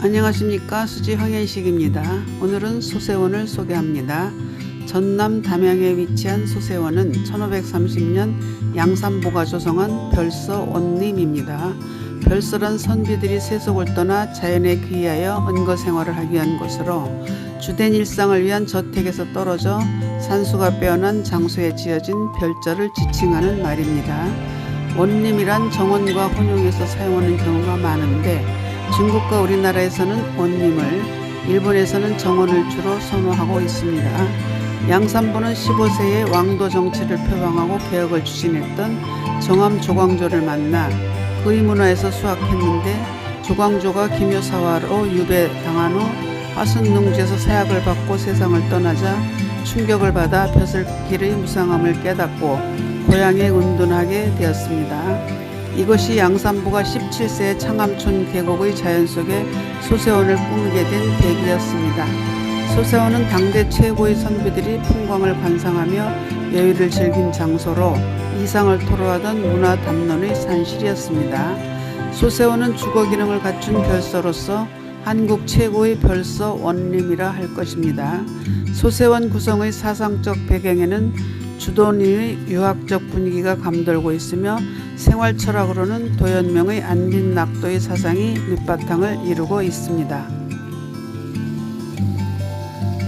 안녕하십니까 수지 황현식입니다. 오늘은 소세원을 소개합니다. 전남 담양에 위치한 소세원은 1530년 양산보가 조성한 별서 원림입니다. 별서란 선비들이 세속을 떠나 자연에 귀하여 은거 생활을 하기 위한 곳으로 주된 일상을 위한 저택에서 떨어져 산수가 빼어난 장소에 지어진 별자를 지칭하는 말입니다. 원림이란 정원과 혼용해서 사용하는 경우가 많은데 중국과 우리나라에서는 원림을, 일본에서는 정원을 주로 선호하고 있습니다. 양산보는 15세에 왕도 정치를 표방하고 개혁을 추진했던 정암 조광조를 만나 그의 문화에서 수학했는데 조광조가 기묘사화로 유배당한 후 화순농지에서 사약을 받고 세상을 떠나자 충격을 받아 벼슬길의 무상함을 깨닫고 고향에 운둔하게 되었습니다. 이것이 양산부가 17세의 창암촌 계곡의 자연 속에 소세원을 꾸미게 된 계기였습니다. 소세원은 당대 최고의 선비들이 풍광을 관상하며 여유를 즐긴 장소로 이상을 토로하던 문화 담론의 산실이었습니다. 소세원은 주거 기능을 갖춘 별서로서 한국 최고의 별서 원림이라 할 것입니다. 소세원 구성의 사상적 배경에는 주도니의 유학적 분위기가 감돌고 있으며 생활 철학으로는 도연명의 안빈낙도의 사상이 밑바탕을 이루고 있습니다.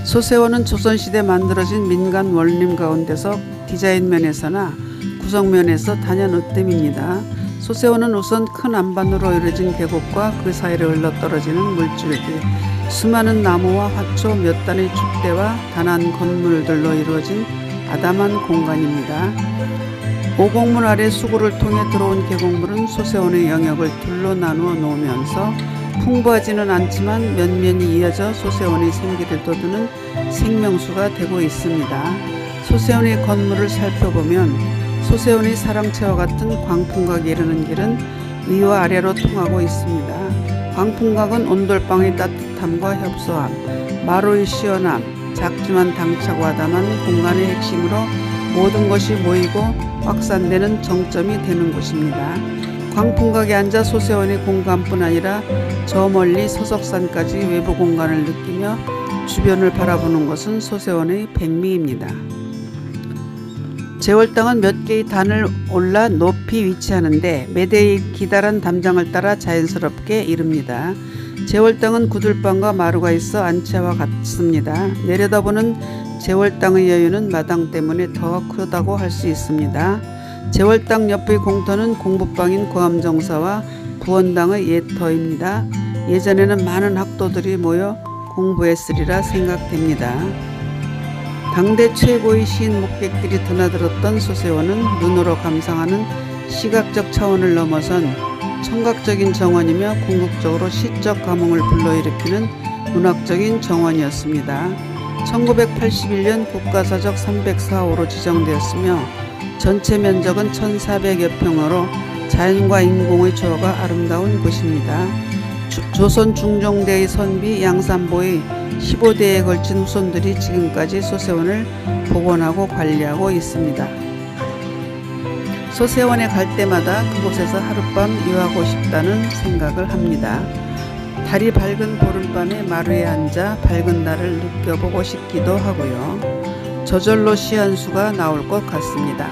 소세원은 조선시대 만들어진 민간 원림 가운데서 디자인 면에서나 구성 면에서 단연 으뜸입니다. 소세원은 우선 큰 안반으로 이루어진 계곡과 그 사이를 흘러떨어지는 물줄기, 수많은 나무와 화초 몇 단의 축대와 단한 건물들로 이루어진 아담한 공간입니다. 오곡문 아래 수구를 통해 들어온 계곡물은 소세원의 영역을 둘로 나누어 놓으면서 풍부하지는 않지만 면면이 이어져 소세원의 생기를 돋우는 생명수가 되고 있습니다. 소세원의 건물을 살펴보면 소세원의 사랑채와 같은 광풍각이 이르는 길은 위와 아래로 통하고 있습니다. 광풍각은 온돌방의 따뜻함과 협소함, 마루의 시원함, 작지만 당차고 아담한 공간의 핵심으로 모든 것이 모이고 확산되는 정점이 되는 곳입니다. 광풍각에 앉아 소세원의 공간뿐 아니라 저 멀리 서석산까지 외부 공간을 느끼며 주변을 바라보는 것은 소세원의 백미입니다. 제월당은 몇 개의 단을 올라 높이 위치하는데 매대의 기다란 담장을 따라 자연스럽게 이릅니다. 제월당은 구들방과 마루가 있어 안채와 같습니다. 내려다보는 제월당의 여유는 마당 때문에 더 크다고 할 수 있습니다. 제월당 옆의 공터는 공부방인 고암정사와 구원당의 예터입니다. 예전에는 많은 학도들이 모여 공부했으리라 생각됩니다. 당대 최고의 시인 목객들이 드나들었던 소세원은 눈으로 감상하는 시각적 차원을 넘어선 청각적인 정원이며 궁극적으로 시적 감흥을 불러일으키는 문학적인 정원이었습니다. 1981년 국가사적 304호로 지정되었으며 전체 면적은 1,400여 평으로 자연과 인공의 조화가 아름다운 곳입니다. 주- 조선 중종대의 선비 양산보의 15대에 걸친 후손들이 지금까지 소세원을 복원하고 관리하고 있습니다. 소세원에 갈 때마다 그곳에서 하룻밤 유하고 싶다는 생각을 합니다. 달이 밝은 보름밤에 마루에 앉아 밝은 날을 느껴보고 싶기도 하고요. 저절로 시한 수가 나올 것 같습니다.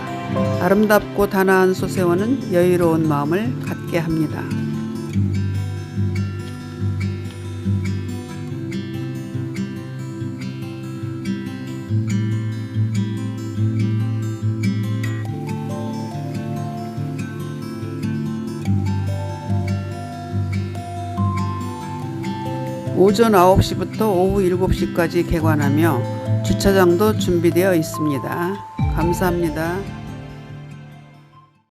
아름답고 단아한 소세원은 여유로운 마음을 갖게 합니다. 오전 9시부터 오후 7시까지 개관하며 주차장도 준비되어 있습니다. 감사합니다.